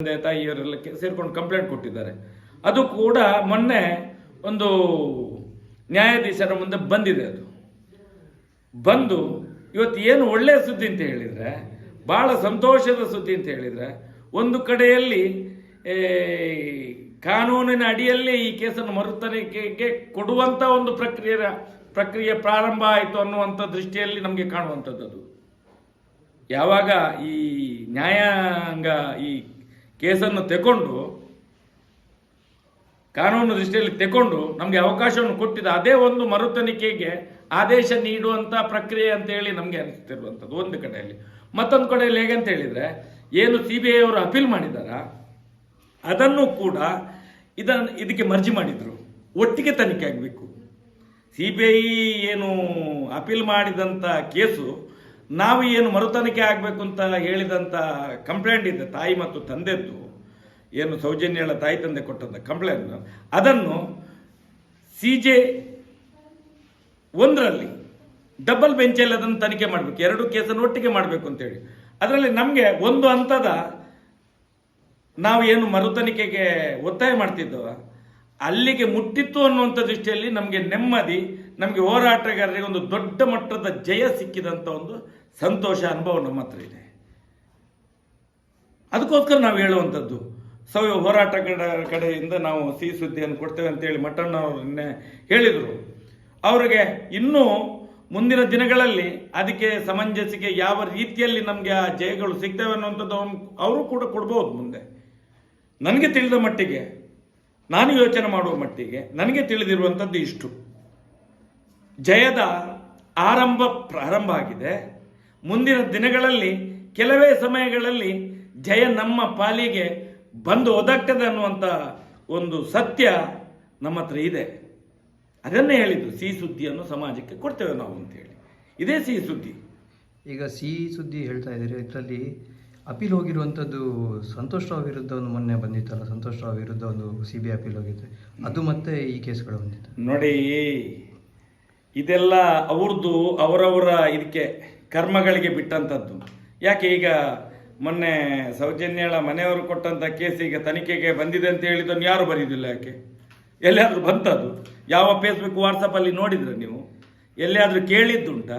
ತಂದೆ ತಾಯಿಯವರೆಲ್ಲ ಸೇರ್ಕೊಂಡು ಕಂಪ್ಲೇಂಟ್ ಕೊಟ್ಟಿದ್ದಾರೆ. ಅದು ಕೂಡ ಮೊನ್ನೆ ಒಂದು ನ್ಯಾಯಾಧೀಶರ ಮುಂದೆ ಬಂದಿದೆ ಅದು. ಬಂದು ಇವತ್ತು ಏನು ಒಳ್ಳೆಯ ಸುದ್ದಿ ಅಂತ ಹೇಳಿದ್ರೆ ಭಾಳ ಸಂತೋಷದ ಸುದ್ದಿ ಅಂತ ಹೇಳಿದ್ರೆ, ಒಂದು ಕಡೆಯಲ್ಲಿ ಕಾನೂನಿನ ಅಡಿಯಲ್ಲಿ ಈ ಕೇಸನ್ನು ಮರುತನಿಕೆಗೆ ಕೊಡುವಂಥ ಒಂದು ಪ್ರಕ್ರಿಯೆ ಪ್ರಕ್ರಿಯೆ ಪ್ರಾರಂಭ ಆಯಿತು ಅನ್ನುವಂಥ ದೃಷ್ಟಿಯಲ್ಲಿ ನಮಗೆ ಕಾಣುವಂಥದ್ದು ಅದು. ಯಾವಾಗ ಈ ನ್ಯಾಯಾಂಗ, ಈ ಕೇಸನ್ನು ತೆಕೊಂಡು, ಕಾನೂನು ದೃಷ್ಟಿಯಲ್ಲಿ ತೆಕೊಂಡು ನಮಗೆ ಅವಕಾಶವನ್ನು ಕೊಟ್ಟಿದ್ದ ಅದೇ ಒಂದು ಮರುತನಿಕೆಗೆ ಆದೇಶ ನೀಡುವಂಥ ಪ್ರಕ್ರಿಯೆ ಅಂತ ಹೇಳಿ ನಮಗೆ ಅನಿಸ್ತಿರುವಂಥದ್ದು ಒಂದು ಕಡೆಯಲ್ಲಿ. ಮತ್ತೊಂದು ಕಡೆಯಲ್ಲಿ ಹೇಗೆ ಅಂತ ಹೇಳಿದ್ರೆ, ಏನು ಸಿ ಬಿ ಐ ಅವರು ಅಪೀಲ್ ಮಾಡಿದಾರ ಅದನ್ನು ಕೂಡ ಇದನ್ನು ಇದಕ್ಕೆ ಮರ್ಜಿ ಮಾಡಿದರು. ಒಟ್ಟಿಗೆ ತನಿಖೆ ಆಗಬೇಕು. ಸಿ ಬಿ ಐ ಏನು ಅಪೀಲ್ ಮಾಡಿದಂಥ ಕೇಸು ನಾವು ಏನು ಮರುತನಿಕೆ ಆಗಬೇಕು ಅಂತ ಹೇಳಿದಂಥ ಕಂಪ್ಲೇಂಟ್ ಇದೆ, ತಾಯಿ ಮತ್ತು ತಂದೆದ್ದು. ಏನು ಸೌಜನ್ಯಳ ತಾಯಿ ತಂದೆ ಕೊಟ್ಟಂಥ ಕಂಪ್ಲೇಂಟ್ ಅದನ್ನು ಸಿ ಜೆ ಒಂದರಲ್ಲಿ ಡಬಲ್ ಬೆಂಚಲ್ಲಿ ಅದನ್ನು ತನಿಖೆ ಮಾಡಬೇಕು. ಎರಡು ಕೇಸನ್ನು ಒಟ್ಟಿಗೆ ಮಾಡಬೇಕು ಅಂತೇಳಿ. ಅದರಲ್ಲಿ ನಮಗೆ ಒಂದು ಹಂತದ ನಾವು ಏನು ಮರುತನಿಕೆಗೆ ಒತ್ತಾಯ ಮಾಡ್ತಿದ್ದೋ ಅಲ್ಲಿಗೆ ಮುಟ್ಟಿತ್ತು ಅನ್ನುವಂಥ ದೃಷ್ಟಿಯಲ್ಲಿ ನಮಗೆ ನೆಮ್ಮದಿ ನಮಗೆ ಹೋರಾಟಗಾರರಿಗೆ ಒಂದು ದೊಡ್ಡ ಮಟ್ಟದ ಜಯ ಸಿಕ್ಕಿದಂಥ ಒಂದು ಸಂತೋಷ ಅನುಭವ ನಮ್ಮ ಹತ್ರ ಇದೆ. ಅದಕ್ಕೋಸ್ಕರ ನಾವು ಹೇಳುವಂಥದ್ದು ಸೌ ಹೋರಾಟಗಾರ ಕಡೆಯಿಂದ ನಾವು ಸಿಹಿ ಸುದ್ದಿಯನ್ನು ಕೊಡ್ತೇವೆ ಅಂತೇಳಿ ಮಟ್ಟಣ್ಣವರು ನಿನ್ನೆ ಹೇಳಿದರು. ಅವರಿಗೆ ಇನ್ನೂ ಮುಂದಿನ ದಿನಗಳಲ್ಲಿ ಅದಕ್ಕೆ ಸಮಂಜಸಿಗೆ ಯಾವ ರೀತಿಯಲ್ಲಿ ನಮಗೆ ಆ ಜಯಗಳು ಸಿಗ್ತವೆ ಅನ್ನುವಂಥದ್ದು ಅವರು ಕೂಡ ಕೊಡ್ಬೋದು ಮುಂದೆ. ನನಗೆ ತಿಳಿದ ಮಟ್ಟಿಗೆ, ನಾನು ಯೋಚನೆ ಮಾಡುವ ಮಟ್ಟಿಗೆ, ನನಗೆ ತಿಳಿದಿರುವಂಥದ್ದು ಇಷ್ಟು. ಜಯದ ಆರಂಭ ಪ್ರಾರಂಭ ಆಗಿದೆ. ಮುಂದಿನ ದಿನಗಳಲ್ಲಿ ಕೆಲವೇ ಸಮಯಗಳಲ್ಲಿ ಜಯ ನಮ್ಮ ಪಾಲಿಗೆ ಬಂದು ಒದಗ್ತದೆ ಅನ್ನುವಂಥ ಒಂದು ಸತ್ಯ ನಮ್ಮ ಹತ್ರ ಇದೆ. ಅದನ್ನೇ ಹೇಳಿದ್ದು ಸಿಹಿ ಸುದ್ದಿಯನ್ನು ಸಮಾಜಕ್ಕೆ ಕೊಡ್ತೇವೆ ನಾವು ಅಂತೇಳಿ. ಇದೇ ಸಿಹಿ ಸುದ್ದಿ. ಈಗ ಸಿಹಿ ಸುದ್ದಿ ಹೇಳ್ತಾ ಇದ್ದೀರಿ. ಇದರಲ್ಲಿ ಅಪೀಲ್ ಹೋಗಿರುವಂಥದ್ದು ಸಂತೋಷ್ ರಾವ್ ವಿರುದ್ಧ ಒಂದು ಮೊನ್ನೆ ಬಂದಿತ್ತಲ್ಲ ಸಂತೋಷ್ ರಾವ್ ವಿರುದ್ಧ ಒಂದು ಸಿ ಬಿ ಅಪೀಲ್ ಹೋಗಿತ್ತು. ಅದು ಮತ್ತೆ ಈ ಕೇಸ್ಗಳು ಬಂದಿತ್ತು. ನೋಡಿ ಇದೆಲ್ಲ ಅವ್ರದ್ದು ಅವರವರ ಇದಕ್ಕೆ ಕರ್ಮಗಳಿಗೆ ಬಿಟ್ಟಂಥದ್ದು ಯಾಕೆ ಈಗ ಮೊನ್ನೆ ಸೌಜನ್ಯಳ ಮನೆಯವರು ಕೊಟ್ಟಂಥ ಕೇಸ್ ಈಗ ತನಿಖೆಗೆ ಬಂದಿದೆ ಅಂತ ಹೇಳಿದ್ದನ್ನು ಯಾರು ಬರೀದಿಲ್ಲ ಯಾಕೆ? ಎಲ್ಲಿಯಾದರೂ ಬಂತದ್ದು ಯಾವ ಫೇಸ್ಬುಕ್ ವಾಟ್ಸಪ್ಪಲ್ಲಿ ನೋಡಿದ್ರೆ ನೀವು? ಎಲ್ಲಿಯಾದರೂ ಕೇಳಿದ್ದುಂಟಾ?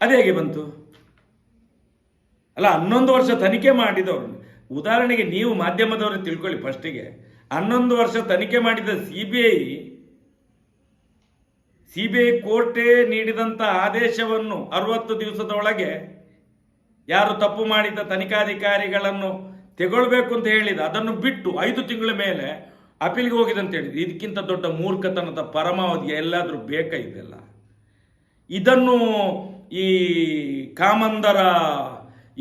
ಅದು ಹೇಗೆ ಬಂತು? ಅಲ್ಲ, ಹನ್ನೊಂದು ವರ್ಷ ತನಿಖೆ ಮಾಡಿದವರು. ಉದಾಹರಣೆಗೆ ನೀವು ಮಾಧ್ಯಮದವರು ತಿಳ್ಕೊಳ್ಳಿ ಫಸ್ಟಿಗೆ ಹನ್ನೊಂದು ವರ್ಷ ತನಿಖೆ ಮಾಡಿದ C B I C B I ಕೋರ್ಟೇ ನೀಡಿದಂಥ ಆದೇಶವನ್ನು ಅರವತ್ತು ದಿವಸದ ಒಳಗೆ ಯಾರು ತಪ್ಪು ಮಾಡಿದ ತನಿಖಾಧಿಕಾರಿಗಳನ್ನು ತೆಗೊಳ್ಬೇಕು ಅಂತ ಹೇಳಿದ, ಅದನ್ನು ಬಿಟ್ಟು ಐದು ತಿಂಗಳ ಮೇಲೆ ಅಪೀಲ್ಗೆ ಹೋಗಿದೆ ಅಂತ ಹೇಳಿದ್ರು. ಇದಕ್ಕಿಂತ ದೊಡ್ಡ ಮೂರ್ಖತನದ ಪರಮಾವಧಿ ಎಲ್ಲಾದರೂ ಬೇಕಾ ಇದೆಲ್ಲ? ಇದನ್ನು ಈ ಕಾಮಂದರ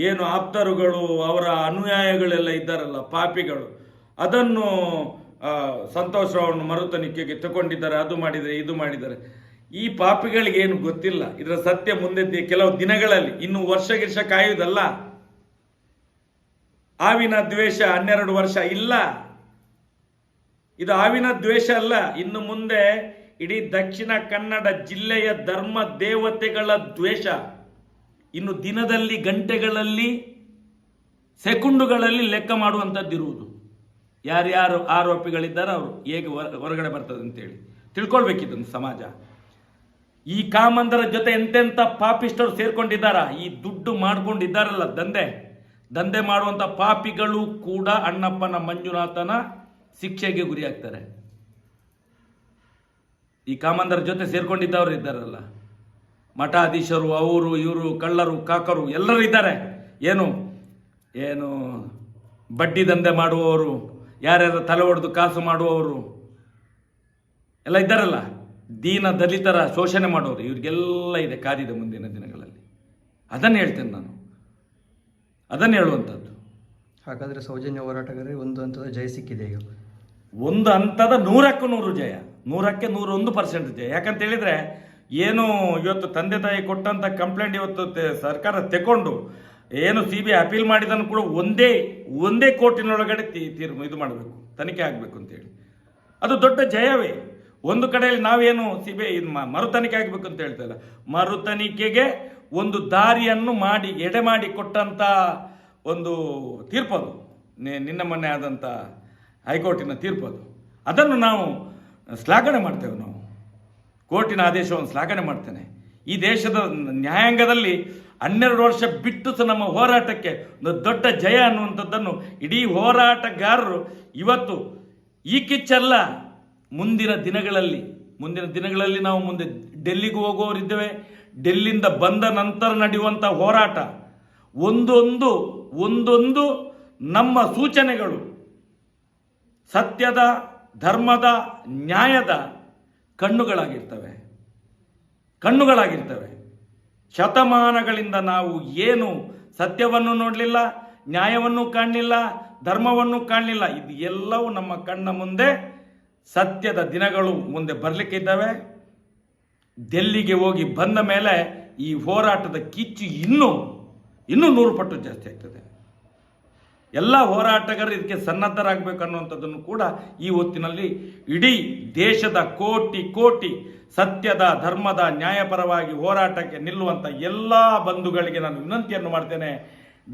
ಏನು ಆಪ್ತರುಗಳು, ಅವರ ಅನುಯಾಯಗಳೆಲ್ಲ ಇದ್ದಾರಲ್ಲ, ಪಾಪಿಗಳು, ಅದನ್ನು ಸಂತೋಷವನ್ನು ಮರುತನಿಕೆಗೆ ತಗೊಂಡಿದ್ದಾರೆ, ಅದು ಮಾಡಿದರೆ ಇದು ಮಾಡಿದ್ದಾರೆ. ಈ ಪಾಪಿಗಳಿಗೆ ಏನು ಗೊತ್ತಿಲ್ಲ. ಇದರ ಸತ್ಯ ಮುಂದೆ ಕೆಲವು ದಿನಗಳಲ್ಲಿ, ಇನ್ನು ವರ್ಷ ಗಿರ್ಷ ಕಾಯುವುದಲ್ಲ. ಆವಿನ ದ್ವೇಷ ಹನ್ನೆರಡು ವರ್ಷ ಇಲ್ಲ. ಇದು ಆವಿನ ದ್ವೇಷ ಅಲ್ಲ. ಇನ್ನು ಮುಂದೆ ಇಡೀ ದಕ್ಷಿಣ ಕನ್ನಡ ಜಿಲ್ಲೆಯ ಧರ್ಮ ದೇವತೆಗಳ ದ್ವೇಷ. ಇನ್ನು ದಿನದಲ್ಲಿ, ಗಂಟೆಗಳಲ್ಲಿ, ಸೆಕೆಂಡುಗಳಲ್ಲಿ ಲೆಕ್ಕ ಮಾಡುವಂಥದ್ದಿರುವುದು. ಯಾರ್ಯಾರು ಆರೋಪಿಗಳಿದ್ದಾರೆ ಅವರು ಹೇಗೆ ಹೊರ- ಹೊರಗಡೆ ಬರ್ತದೆ ಅಂತೇಳಿ ತಿಳ್ಕೊಳ್ಬೇಕಿದ್ದನ್ನು ಸಮಾಜ. ಈ ಕಾಮಂದರ ಜೊತೆ ಎಂತೆಂಥ ಪಾಪಿಷ್ಟರು ಸೇರ್ಕೊಂಡಿದ್ದಾರ? ಈ ದುಡ್ಡು ಮಾಡ್ಕೊಂಡಿದ್ದಾರಲ್ಲ ದಂಧೆ. ದಂಧೆ ಮಾಡುವಂಥ ಪಾಪಿಗಳು ಕೂಡ ಅಣ್ಣಪ್ಪನ ಮಂಜುನಾಥನ ಶಿಕ್ಷೆಗೆ ಗುರಿಯಾಗ್ತಾರೆ. ಈ ಕಾಮಂದರ ಜೊತೆ ಸೇರ್ಕೊಂಡಿದ್ದವರು ಇದ್ದಾರಲ್ಲ. ಮಠಾಧೀಶರು, ಅವರು, ಇವರು, ಕಳ್ಳರು, ಕಾಕರು ಎಲ್ಲರೂ ಇದ್ದಾರೆ. ಏನು? ಏನು? ಬಡ್ಡಿ ದಂಧೆ ಮಾಡುವವರು, ಯಾರ್ಯಾರ ತಲೆ ಹೊಡೆದು ಕಾಸು ಮಾಡುವವರು ಎಲ್ಲ ಇದ್ದಾರಲ್ಲ. ದೀನ ದಲಿತರ ಶೋಷಣೆ ಮಾಡೋರು ಇವ್ರಿಗೆಲ್ಲ ಇದೆ ಕಾದಿದೆ ಮುಂದಿನ ದಿನಗಳಲ್ಲಿ. ಅದನ್ನು ಹೇಳ್ತೇನೆ ನಾನು. ಅದನ್ನು ಹೇಳುವಂಥದ್ದು. ಹಾಗಾದರೆ ಸೌಜನ್ಯ ಹೋರಾಟಗಾರರಿಗೆ ಒಂದು ಹಂತದ ಜಯ ಸಿಕ್ಕಿದೆ ಈಗ. ಒಂದು ಹಂತದ ನೂರಕ್ಕೂ ನೂರು ಜಯ. ನೂರಕ್ಕೆ ನೂರೊಂದು ಪರ್ಸೆಂಟ್ ಜಯ. ಯಾಕಂತ ಹೇಳಿದ್ರೆ ಏನು ಇವತ್ತು ತಂದೆ ತಾಯಿ ಕೊಟ್ಟಂಥ ಕಂಪ್ಲೇಂಟ್ ಇವತ್ತು ಸರ್ಕಾರ ತೆಕೊಂಡು ಏನು ಸಿ ಬಿ ಅಪೀಲ್ ಮಾಡಿದನ್ನು ಕೂಡ ಒಂದೇ ಒಂದೇ ಕೋರ್ಟಿನೊಳಗಡೆ ತೀರ್ಮ ತೀರ್ ಇದು ಮಾಡಬೇಕು. ತನಿಖೆ ಆಗಬೇಕು ಅಂತೇಳಿ. ಅದು ದೊಡ್ಡ ಜಯವೇ. ಒಂದು ಕಡೆಯಲ್ಲಿ ನಾವೇನು ಸಿಬೆ ಬಿ ಐ ಮರು ತನಿಖೆ ಆಗಬೇಕು ಅಂತ ಹೇಳ್ತಾ ಮರುತನಿಕೆಗೆ ಒಂದು ದಾರಿಯನ್ನು ಮಾಡಿ, ಎಡೆ ಮಾಡಿ ಕೊಟ್ಟಂತ ಒಂದು ತೀರ್ಪದು ನಿನ್ನ ಮೊನ್ನೆ ಆದಂಥ ಹೈಕೋರ್ಟಿನ ತೀರ್ಪದು ಅದನ್ನು ನಾವು ಶ್ಲಾಘನೆ ಮಾಡ್ತೇವೆ ನಾವು. ಕೋರ್ಟಿನ ಆದೇಶವನ್ನು ಶ್ಲಾಘನೆ ಮಾಡ್ತೇನೆ. ಈ ದೇಶದ ನ್ಯಾಯಾಂಗದಲ್ಲಿ ಹನ್ನೆರಡು ವರ್ಷ ಬಿಟ್ಟು ಸಹ ನಮ್ಮ ಹೋರಾಟಕ್ಕೆ ಒಂದು ದೊಡ್ಡ ಜಯ ಅನ್ನುವಂಥದ್ದನ್ನು ಇಡೀ ಹೋರಾಟಗಾರರು ಇವತ್ತು ಈ ಕಿಚ್ಚಲ್ಲ ಮುಂದಿನ ದಿನಗಳಲ್ಲಿ ಮುಂದಿನ ದಿನಗಳಲ್ಲಿ ನಾವು ಮುಂದೆ ಡೆಲ್ಲಿಗೆ ಹೋಗುವವರಿದ್ದೇವೆ ಡೆಲ್ಲಿಂದ ಬಂದ ನಂತರ ನಡೆಯುವಂಥ ಹೋರಾಟ, ಒಂದೊಂದು ಒಂದೊಂದು ನಮ್ಮ ಸೂಚನೆಗಳು, ಸತ್ಯದ, ಧರ್ಮದ, ನ್ಯಾಯದ ಕಣ್ಣುಗಳಾಗಿರ್ತವೆ. ಕಣ್ಣುಗಳಾಗಿರ್ತವೆ. ಶತಮಾನಗಳಿಂದ ನಾವು ಏನು ಸತ್ಯವನ್ನು ನೋಡಲಿಲ್ಲ, ನ್ಯಾಯವನ್ನು ಕಾಣಲಿಲ್ಲ, ಧರ್ಮವನ್ನು ಕಾಣಲಿಲ್ಲ, ಇದು ಎಲ್ಲವೂ ನಮ್ಮ ಕಣ್ಣ ಮುಂದೆ ಸತ್ಯದ ದಿನಗಳು ಮುಂದೆ ಬರಲಿಕ್ಕಿದ್ದಾವೆ ಡೆಲ್ಲಿಗೆ ಹೋಗಿ ಬಂದ ಮೇಲೆ ಈ ಹೋರಾಟದ ಕಿಚ್ಚು ಇನ್ನೂ ಇನ್ನೂ ನೂರು ಪಟ್ಟು ಜಾಸ್ತಿ ಆಗ್ತದೆ. ಎಲ್ಲ ಹೋರಾಟಗಾರರು ಇದಕ್ಕೆ ಸನ್ನದ್ಧರಾಗಬೇಕು ಅನ್ನುವಂಥದ್ದನ್ನು ಕೂಡ ಈ ಹೊತ್ತಿನಲ್ಲಿ ಇಡೀ ದೇಶದ ಕೋಟಿ ಕೋಟಿ ಸತ್ಯದ, ಧರ್ಮದ, ನ್ಯಾಯಪರವಾಗಿ ಹೋರಾಟಕ್ಕೆ ನಿಲ್ಲುವಂಥ ಎಲ್ಲ ಬಂಧುಗಳಿಗೆ ನಾನು ವಿನಂತಿಯನ್ನು ಮಾಡ್ತೇನೆ.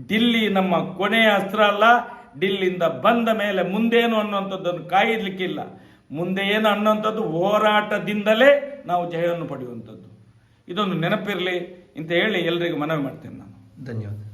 ದಿಲ್ಲಿ ನಮ್ಮ ಕೊನೆಯ ಅಸ್ತ್ರ ಅಲ್ಲ. ಡಿಲ್ಲಿಂದ ಬಂದ ಮೇಲೆ ಮುಂದೇನು ಅನ್ನುವಂಥದ್ದನ್ನು ಕಾಯಲಿಕ್ಕಿಲ್ಲ. ಮುಂದೆ ಏನು ಅನ್ನೋಂಥದ್ದು ಹೋರಾಟದಿಂದಲೇ ನಾವು ಜಯವನ್ನು ಪಡೆಯುವಂಥದ್ದು. ಇದೊಂದು ನೆನಪಿರಲಿ ಅಂತ ಹೇಳಿ ಎಲ್ರಿಗೂ ಮನವಿ ಮಾಡ್ತೇನೆ ನಾನು. ಧನ್ಯವಾದ.